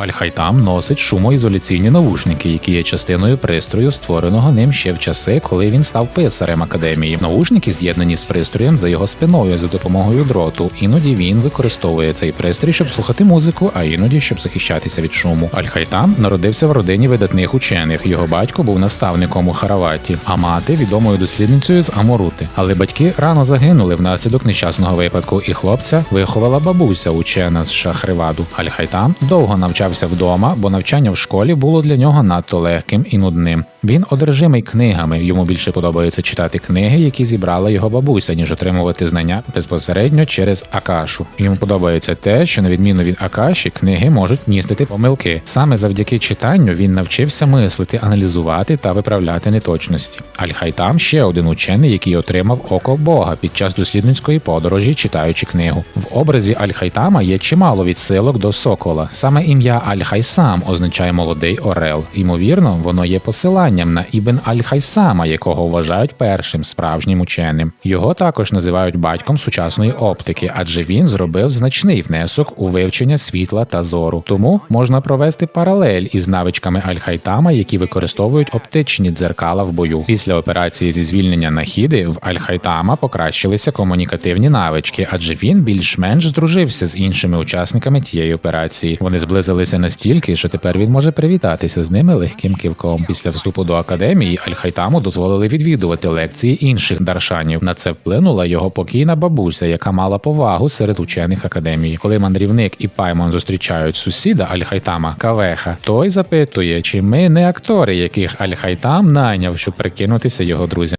Аль-Хайтам носить шумоізоляційні навушники, які є частиною пристрою, створеного ним ще в часи, коли він став писарем академії. Наушники з'єднані з пристроєм за його спиною за допомогою дроту. Іноді він використовує цей пристрій, щоб слухати музику, а іноді щоб захищатися від шуму. Аль-Хайтам народився в родині видатних учених. Його батько був наставником у Хараваті, а мати відомою дослідницею з Аморути. Але батьки рано загинули внаслідок нещасного випадку, і хлопця виховала бабуся, учена з Шахриваду. Аль-Хайтам довго навчався вдома, бо навчання в школі було для нього надто легким і нудним. Він одержимий книгами. Йому більше подобається читати книги, які зібрала його бабуся, ніж отримувати знання безпосередньо через Акашу. Йому подобається те, що на відміну від Акаші, книги можуть містити помилки. Саме завдяки читанню він навчився мислити, аналізувати та виправляти неточності. Аль-Хайтам ще один учений, який отримав око Бога під час дослідницької подорожі, читаючи книгу. В образі Аль-Хайтама є чимало відсилок до сокола. Саме ім'я Аль-Хайсам означає молодий орел. Ймовірно, воно є посиланням на Ібн Аль-Хайсама, якого вважають першим справжнім ученим. Його також називають батьком сучасної оптики, адже він зробив значний внесок у вивчення світла та зору. Тому можна провести паралель із навичками Аль-Хайтама, які використовують оптичні дзеркала в бою. Після операції зі звільнення нахіди в Аль-Хайтама покращилися комунікативні навички, адже він більш-менш здружився з іншими учасниками тієї операції. Вони зблизилися настільки, що тепер він може привітатися з ними легким кивком. Після вступу до академії Аль-Хайтаму дозволили відвідувати лекції інших даршанів. На це вплинула його покійна бабуся, яка мала повагу серед учених академії. Коли мандрівник і Паймон зустрічають сусіда Аль-Хайтама Кавеха, той запитує, чи ми не актори, яких Аль-Хайтам найняв, щоб прикинутися його друзям.